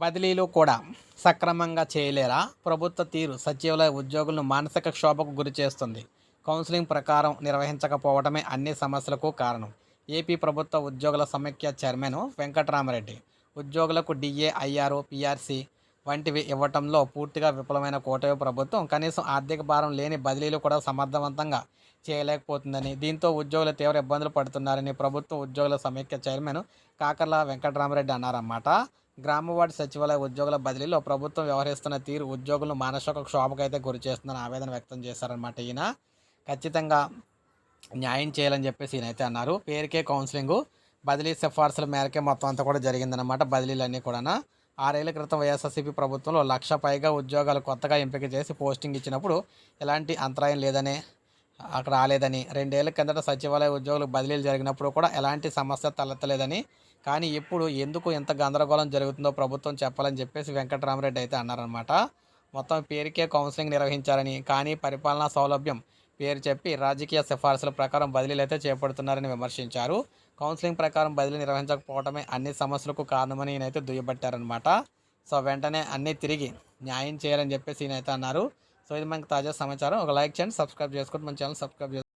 బదిలీలు కూడా సక్రమంగా చేయలేరా? ప్రభుత్వ తీరు సచివాలయ ఉద్యోగులను మానసిక క్షోభకు గురి చేస్తుంది. కౌన్సిలింగ్ ప్రకారం నిర్వహించకపోవడమే అన్ని సమస్యలకు కారణం. ఏపీ ప్రభుత్వ ఉద్యోగుల సమైక్య చైర్మన్ వెంకటరామరెడ్డి. ఉద్యోగులకు డిఏ ఐఆర్ఓ వంటివి ఇవ్వటంలో పూర్తిగా విఫలమైన కూటమి ప్రభుత్వం కనీసం ఆర్థిక భారం లేని బదిలీలు కూడా సమర్థవంతంగా చేయలేకపోతుందని దీంతో ఉద్యోగులు తీవ్ర ఇబ్బందులు పడుతున్నారని ప్రభుత్వ ఉద్యోగుల సమైక్య చైర్మన్ కాకర్ల వెంకటరామరెడ్డి అన్నారన్నమాట. గ్రామవార్డు సచివాలయ ఉద్యోగుల బదిలీలో ప్రభుత్వం వ్యవహరిస్తున్న తీరు ఉద్యోగులను మానసిక క్షోభకైతే గురి చేస్తుందని ఆవేదన వ్యక్తం చేశారనమాట ఈయన. ఖచ్చితంగా న్యాయం చేయాలని చెప్పేసి ఈయన అయితే అన్నారు. పేరుకే కౌన్సిలింగ్. బదిలీ సిఫార్సుల మేరకే మొత్తం అంతా కూడా జరిగిందనమాట బదిలీలన్నీ కూడా ఆరేళ్ళ క్రితం వైఎస్ఆర్సీపీ ప్రభుత్వంలో లక్ష పైగా ఉద్యోగాలు కొత్తగా ఎంపిక చేసి పోస్టింగ్ ఇచ్చినప్పుడు ఎలాంటి అంతరాయం లేదని అక్కడ రాలేదని రెండేళ్ళ కిందట సచివాలయ ఉద్యోగులు బదిలీలు జరిగినప్పుడు కూడా ఎలాంటి సమస్య తలెత్తలేదని కానీ ఇప్పుడు ఎందుకు ఎంత గందరగోళం జరుగుతుందో ప్రభుత్వం చెప్పాలని చెప్పేసి వెంకటరామరెడ్డి అయితే అన్నారనమాట మొత్తం పేరుకే కౌన్సిలింగ్ నిర్వహించారని కానీ పరిపాలనా సౌలభ్యం పేరు చెప్పి రాజకీయ సిఫార్సుల ప్రకారం బదిలీలు అయితే చేపడుతున్నారని విమర్శించారు. కౌన్సిలింగ్ ప్రకారం బదిలీ నిర్వహించకపోవడమే అన్ని సమస్యలకు కారణమని ఈయనైతే దుయ్యబట్టారనమాట సో వెంటనే అన్నీ తిరిగి న్యాయం చేయాలని చెప్పేసి ఈయనైతే అన్నారు. సో ఇది మనకు తాజా సమాచారం. ఒక లైక్ చేయండి సబ్స్క్రైబ్ చేసుకోండి మన ఛానల్ సబ్స్క్రైబ్ చేసుకోండి.